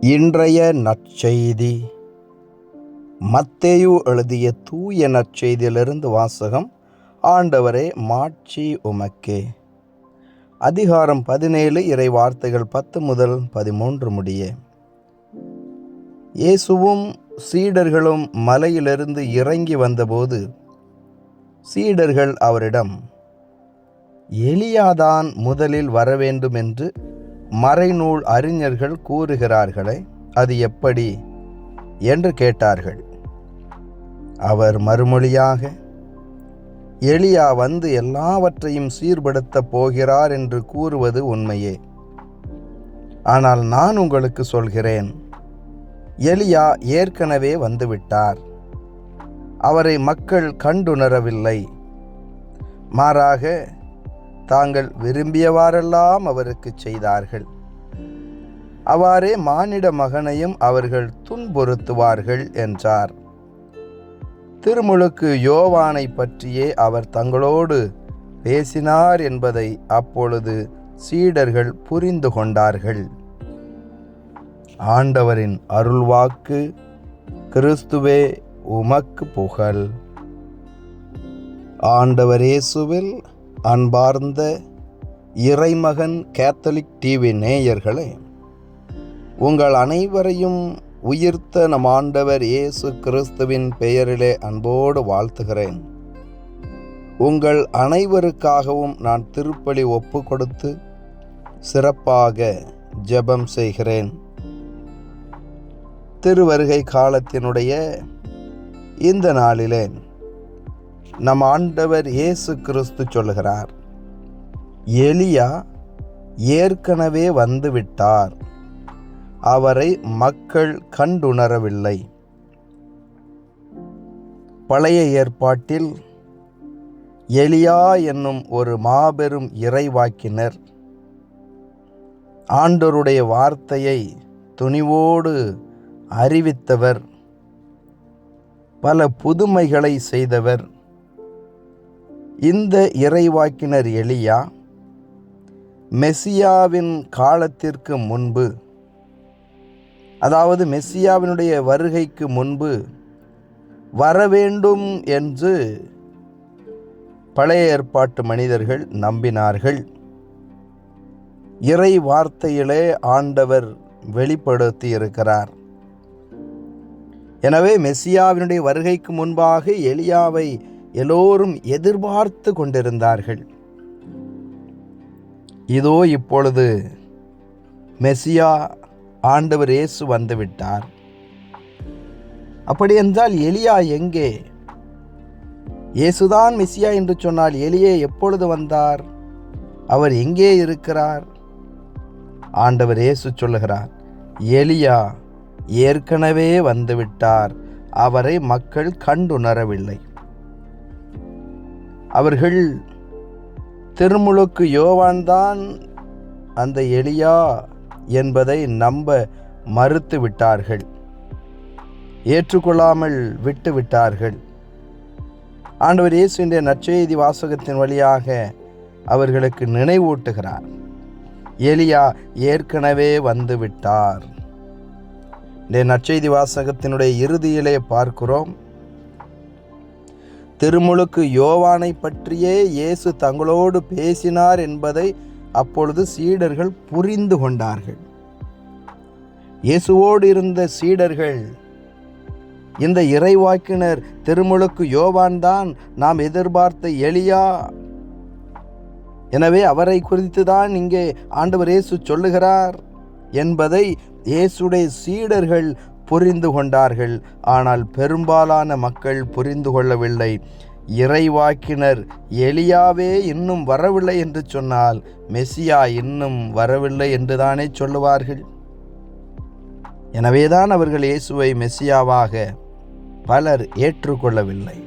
இன்றைய நற்செய்தி. மத்தேயு எழுதிய தூய நற்செய்தியிலிருந்து வாசகம் ஆண்டவரே மாட்சி உமக்கே. அதிகாரம் பதினேழு இறை வார்த்தைகள் பத்து முதல் பதிமூன்று முடிய. இயேசுவும் சீடர்களும் மலையிலிருந்து இறங்கி வந்தபோது சீடர்கள் அவரிடம் எலியாதான் முதலில் வரவேண்டும் என்று மறைநூல் அறிஞர்கள் கூறுகிறார்களே அது எப்படி? என்று கேட்டார்கள். அவர் மறுமொழியாக எளியா வந்து எல்லாவற்றையும் சீர்படுத்தப் போகிறார் என்று கூறுவது உண்மையே. ஆனால் நான் உங்களுக்கு சொல்கிறேன் எலியா ஏற்கனவே வந்துவிட்டார். அவரை மக்கள் கண்டுணரவில்லை. மாறாக தாங்கள் விரும்பியவாறெல்லாம் அவருக்கு செய்தார்கள். அவ்வாறே மானிட மகனையும் அவர்கள் துன்புறுத்துவார்கள் என்றார். திருமுழுக்கு யோவானை பற்றியே அவர் தங்களோடு பேசினார் என்பதை அப்பொழுது சீடர்கள் புரிந்து கொண்டார்கள். ஆண்டவரின் அருள்வாக்கு கிறிஸ்துவே உமக்கு புகழ். ஆண்டவர் இயேசுவில் அன்பார்ந்த இறைமகன் கேத்தலிக் டிவி நேயர்களே உங்கள் அனைவரையும் உயிர்த்த நம் ஆண்டவர் இயேசு கிறிஸ்துவின் பெயரிலே அன்போடு வாழ்த்துகிறேன். உங்கள் அனைவருக்காகவும் நான் திருப்பலி ஒப்பு கொடுத்து சிறப்பாக ஜெபம் செய்கிறேன். திருவருகை காலத்தினுடைய இந்த நாளிலே நம் ஆண்டவர் இயேசு கிறிஸ்து சொல்லுகிறார் எலியா ஏற்கனவே வந்துவிட்டார். அவரை மக்கள் கண்டுணரவில்லை. பழைய ஏற்பாட்டில் எலியா என்னும் ஒரு மாபெரும் இறைவாக்கினர் ஆண்டோருடைய வார்த்தையை துணிவோடு அறிவித்தவர் பல புதுமைகளை செய்தவர். இந்த இறைவாக்கினர் எலியா மெசியாவின் காலத்திற்கு முன்பு அதாவது மெஸ்ஸியாவினுடைய வருகைக்கு முன்பு வரவேண்டும் என்று பழைய ஏற்பாட்டு மனிதர்கள் நம்பினார்கள். இறை வார்த்தையிலே ஆண்டவர் வெளிப்படுத்தி இருக்கிறார் எனவே மெஸ்ஸியாவினுடைய வருகைக்கு முன்பாக எலியாவை எல்லோரும் எதிர்பார்த்து கொண்டிருந்தார்கள். இதோ இப்பொழுது மெஸ்ஸியா ஆண்டவர் இயேசு வந்துவிட்டார். அப்படி என்றால் எலியா எங்கே? இயேசுதான் மெஸ்ஸியா என்று சொன்னால் எலியே எப்பொழுது வந்தார்? அவர் எங்கே இருக்கிறார்? ஆண்டவர் இயேசு சொல்லுகிறார் எலியா ஏற்கனவே வந்துவிட்டார் அவரை மக்கள் கண்டுணரவில்லை. அவர்கள் திருமுழுக்கு யோவான்தான் அந்த எலியா என்பதை நம்ப மறுத்து விட்டார்கள் ஏற்றுக்கொள்ளாமல் விட்டு விட்டார்கள் ஆண்டவர் இயேசுடைய நற்செய்தி வாசகத்தின் வழியாக அவர்களுக்கு நினைவூட்டுகிறார். எலியா ஏற்கனவே வந்து விட்டார் இந்த நற்செய்தி வாசகத்தினுடைய இறுதியிலே பார்க்கிறோம். திருமுழுக்கு யோவானை பற்றியே இயேசு தங்களோடு பேசினார் என்பதை அப்பொழுது சீடர்கள் புரிந்து கொண்டார்கள். இயேசுவோடு இருந்த சீடர்கள் இந்த இறைவாக்கினர் திருமுழுக்கு யோவான் தான் நாம் எதிர்பார்த்த எளியா எனவே அவரை குறித்து தான் இங்கே ஆண்டவர் இயேசு சொல்லுகிறார் என்பதை இயேசுடைய சீடர்கள் புரிந்து கொண்டார்கள். ஆனால் பெரும்பாலான மக்கள் புரிந்து கொள்ளவில்லை. இறைவாக்கினர் எலியாவே இன்னும் வரவில்லை என்று சொன்னால் மெஸ்ஸியா இன்னும் வரவில்லை என்றுதானே சொல்லுவார்கள். எனவேதான் அவர்கள் இயேசுவை மெஸ்ஸியாவாக பலர் ஏற்றுக்கொள்ளவில்லை.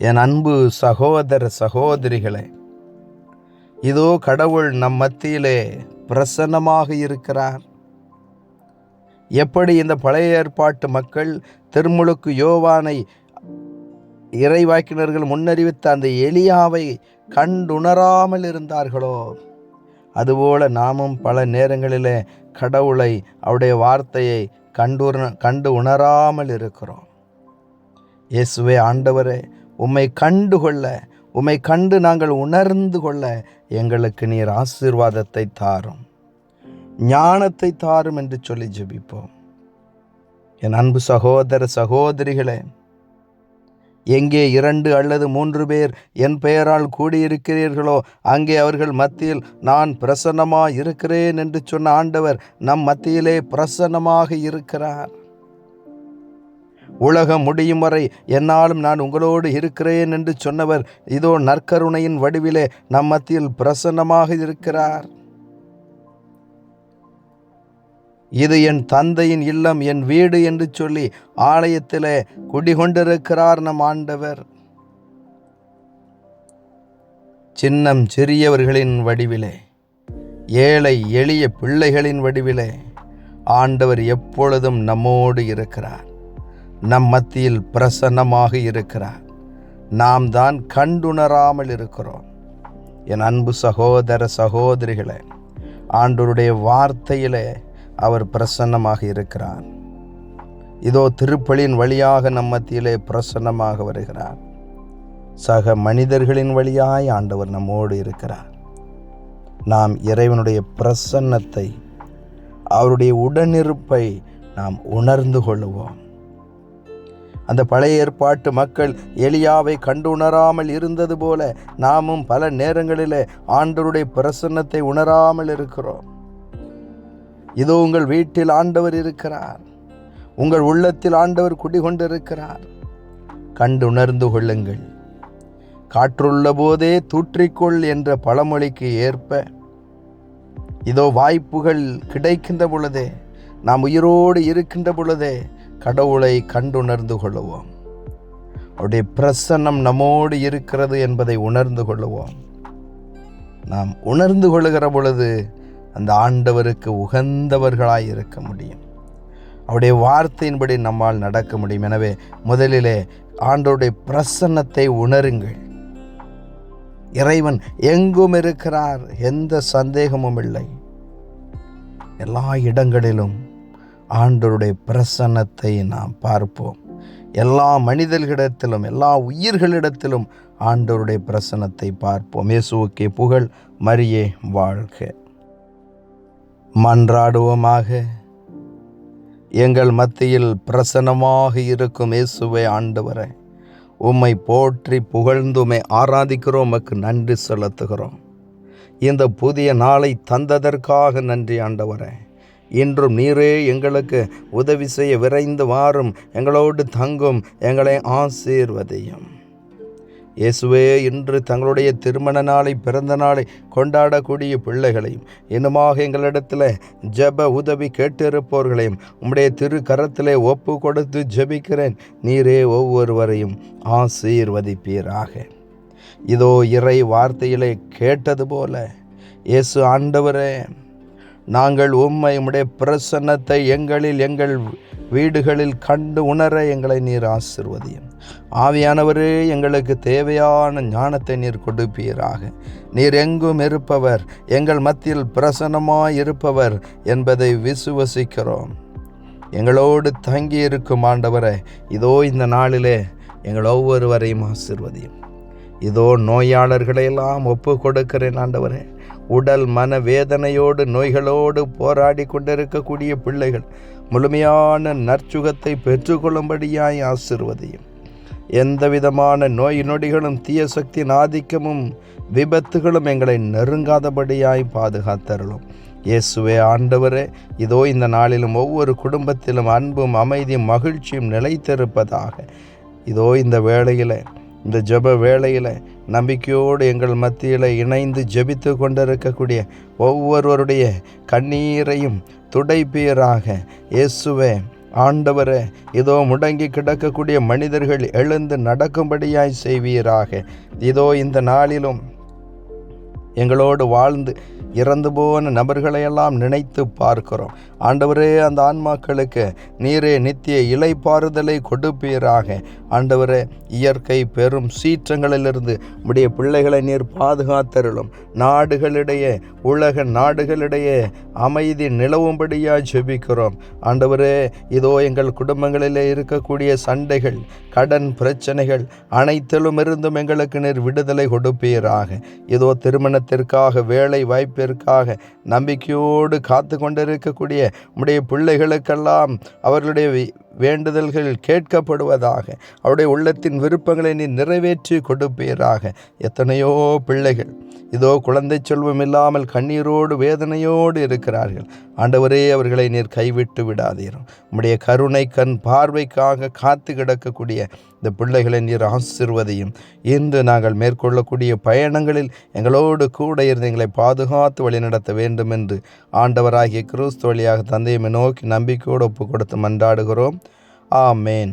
என் அன்பு சகோதர சகோதரிகளே இதோ கடவுள் நம் மத்தியிலே பிரசன்னமாக இருக்கிறார். எப்படி இந்த பழைய ஏற்பாட்டு மக்கள் திருமுழுக்கு யோவானை இறைவாக்கினர்கள் முன்னறிவித்த அந்த எளியாவை கண்டுணராமல் இருந்தார்களோ? அதுபோல நாமும் பல நேரங்களிலே கடவுளை அவருடைய வார்த்தையை கண்டுண கண்டு உணராமல் இருக்கிறோம். இயேசுவே ஆண்டவரே உம்மை கண்டு கொள்ள உம்மை கண்டு நாங்கள் உணர்ந்து கொள்ள எங்களுக்கு நீர் ஆசீர்வாதத்தை தாரும். ஞானத்தை தாரும் என்று சொல்லி ஜெபிப்போம். என் அன்பு சகோதர சகோதரிகளே எங்கே இரண்டு அல்லது மூன்று பேர் என் பெயரால் கூடியிருக்கிறீர்களோ அங்கே அவர்கள் மத்தியில் நான் பிரசன்னமாக இருக்கிறேன் என்று சொன்ன ஆண்டவர் நம் மத்தியிலே பிரசன்னமாக இருக்கிறார். உலகம் முடியும் வரை என்னாலும் நான் உங்களோடு இருக்கிறேன் என்று சொன்னவர் இதோ நற்கருணையின் வடிவிலே நம் மத்தியில் பிரசன்னமாக இருக்கிறார். இது என் தந்தையின் இல்லம் என் வீடு என்று சொல்லி ஆலயத்திலே குடிகொண்டிருக்கிறார் நம் ஆண்டவர். சின்னம் சிறியவர்களின் வடிவிலே ஏழை எளிய பிள்ளைகளின் வடிவிலே ஆண்டவர் எப்பொழுதும் நம்மோடு இருக்கிறார். நம் மத்தியில் பிரசன்னமாக இருக்கிறார். நாம் தான் கண்டுணராமல் இருக்கிறோம். என் அன்பு சகோதர சகோதரிகளே ஆண்டவருடைய வார்த்தையிலே அவர் பிரசன்னமாக இருக்கிறார். இதோ திருப்பலின் வழியாக நம் மத்தியிலே பிரசன்னமாக வருகிறார். சக மனிதர்களின் வழியாய் ஆண்டவர் நம்மோடு இருக்கிறார். நாம் இறைவனுடைய பிரசன்னத்தை அவருடைய உடனிருப்பை நாம் உணர்ந்து கொள்ளுவோம். அந்த பழைய ஏற்பாட்டு மக்கள் எளியாவை கண்டு உணராமல் இருந்தது போல நாமும் பல நேரங்களிலே ஆண்டவருடைய பிரசன்னத்தை உணராமல் இருக்கிறோம். இதோ உங்கள் வீட்டில் ஆண்டவர் இருக்கிறார். உங்கள் உள்ளத்தில் ஆண்டவர் குடிகொண்டிருக்கிறார். கண்டு உணர்ந்து கொள்ளுங்கள். காற்றுள்ள போதே தூற்றிக்கொள் என்ற பழமொழிக்கு ஏற்ப இதோ வாய்ப்புகள் கிடைக்கின்ற பொழுதே நாம் உயிரோடு இருக்கின்ற பொழுதே கடவுளை கண்டுணர்ந்து கொள்ளுவோம். அவருடைய பிரசன்னம் நம்மோடு இருக்கிறது என்பதை உணர்ந்து கொள்ளுவோம். நாம் உணர்ந்து கொள்ளுகிற பொழுது அந்த ஆண்டவருக்கு உகந்தவர்களாய் இருக்க முடியும். அவருடைய வார்த்தையின்படி நம்மால் நடக்க முடியும். எனவே முதலிலே ஆண்டோருடைய பிரசன்னத்தை உணருங்கள். இறைவன் எங்கும் இருக்கிறார் எந்த சந்தேகமும் இல்லை. எல்லா இடங்களிலும் ஆண்டோருடைய பிரசன்னத்தை நாம் பார்ப்போம். எல்லா மனிதர்களிடத்திலும் எல்லா உயிர்களிடத்திலும் ஆண்டவருடைய பிரசன்னத்தை பார்ப்போம். இயேசுவுக்கே புகழ் மரியே வாழ்க. மன்றாடுவோமாக. எங்கள் மத்தியில் பிரசன்னமாக இருக்கும் இயேசுவை ஆண்டவரை உம்மை போற்றி புகழ்ந்துமை ஆராதிக்கிறோம் உமக்கு நன்றி செலுத்துகிறோம். இந்த புதிய நாளை தந்ததற்காக நன்றி ஆண்டவரே. இன்றும் நீரே எங்களுக்கு உதவி செய்ய விரைந்து வாரும் எங்களோடு தங்கும் எங்களை ஆசீர்வதையும். இயேசுவே இன்று தங்களுடைய திருமண நாளை பிறந்த நாளை கொண்டாடக்கூடிய பிள்ளைகளையும் இன்னுமாக எங்களிடத்தில் ஜப உதவி கேட்டிருப்பவர்களையும் உம்முடைய திரு கரத்திலே ஒப்பு கொடுத்து ஜபிக்கிறேன். நீரே ஒவ்வொருவரையும் ஆசீர்வதிப்பீராக. இதோ இறை வார்த்தையிலே கேட்டது போல இயேசு ஆண்டவரே நாங்கள் உம்மை உம்முடைய பிரசன்னத்தை எங்களில் எங்கள் வீடுகளில் கண்டு உணர எங்களை நீர் ஆசிர்வதியும். ஆவியானவரே எங்களுக்கு தேவையான ஞானத்தை நீர் கொடுப்பீராக. நீர் எங்கும் இருப்பவர் எங்கள் மத்தியில் பிரசன்னமாய் இருப்பவர் என்பதை விசுவசிக்கிறோம். எங்களோடு தங்கி இருக்கும் ஆண்டவரை இதோ இந்த நாளிலே எங்கள் ஒவ்வொருவரையும் ஆசிர்வதியும். இதோ நோயாளர்களையெல்லாம் ஒப்பு கொடுக்கிறேன் ஆண்டவரே. உடல் மன வேதனையோடு நோய்களோடு போராடி கொண்டிருக்கக்கூடிய பிள்ளைகள் முழுமையான நற்சுகத்தை பெற்றுக்கொள்ளும்படியாய் ஆசிர்வதியும். எந்த விதமான நோய் நொடிகளும் தீய சக்தியின் ஆதிக்கமும் விபத்துகளும் எங்களை நெருங்காதபடியாய் பாதுகாத்தருளும். இயேசுவே ஆண்டவரே இதோ இந்த நாளிலும் ஒவ்வொரு குடும்பத்திலும் அன்பும் அமைதியும் மகிழ்ச்சியும் நிலைத்திருப்பதாக. இதோ இந்த வேளையில் இந்த ஜப வேளையில் நம்பிக்கையோடு எங்கள் மத்தியில் இணைந்து ஜபித்து கொண்டிருக்கக்கூடிய ஒவ்வொருவருடைய கண்ணீரையும் துடைப்பீராக. இயேசுவே ஆண்டவரே இதோ முடங்கி கிடக்கக்கூடிய மனிதர்கள் எழுந்து நடக்கும்படியாய் செய்வீராக. இதோ இந்த நாளிலும் எங்களோடு வாழ்ந்து இறந்து போன நபர்களையெல்லாம் நினைத்து பார்க்கிறோம். ஆண்டவரே அந்த ஆன்மாக்களுக்கு நீரே நித்திய இலைப்பாறுதலை கொடுப்பீராக. ஆண்டவரே இயற்கை பெரும் சீற்றங்களிலிருந்து உடைய பிள்ளைகளை நீர் பாதுகாத்தருளும். நாடுகளிடையே உலக நாடுகளிடையே அமைதி நிலவும்படியாக ஜெபிக்கிறோம். ஆண்டவரே இதோ எங்கள் குடும்பங்களிலே இருக்கக்கூடிய சண்டைகள் கடன் பிரச்சனைகள் அனைத்திலும் இருந்தும் எங்களுக்கு நீர் விடுதலை கொடுப்பீராக. இதோ திருமணத்திற்காக வேலை வாய்ப்பு வாய்ப்பிற்காக நம்பிக்கையோடு காத்து கொண்டிருக்கக்கூடிய உடைய பிள்ளைகளுக்கெல்லாம் அவர்களுடைய வேண்டுதல்கள் கேட்கப்படுவதாக அவருடைய உள்ளத்தின் விருப்பங்களை நீ நிறைவேற்றி கொடுப்பீராக. எத்தனையோ பிள்ளைகள் இதோ குழந்தை செல்வம் இல்லாமல் கண்ணீரோடு வேதனையோடு இருக்கிறார்கள். ஆண்டவரே அவர்களை நீர் கைவிட்டு விடாதீரும் உம்முடைய கருணை கண் பார்வைக்காக காத்து கிடக்கக்கூடிய இந்த பிள்ளைகளை நீர் ஆசிர்வதையும். இன்று நாங்கள் மேற்கொள்ளக்கூடிய பயணங்களில் எங்களோடு கூட இருந்து எங்களை பாதுகாத்து வழிநடத்த வேண்டும் என்று ஆண்டவராகிய கிறிஸ்து வழியாக தந்தையை நோக்கி நம்பிக்கையோடு ஒப்பு கொடுத்து மன்றாடுகிறோம். ஆமேன்.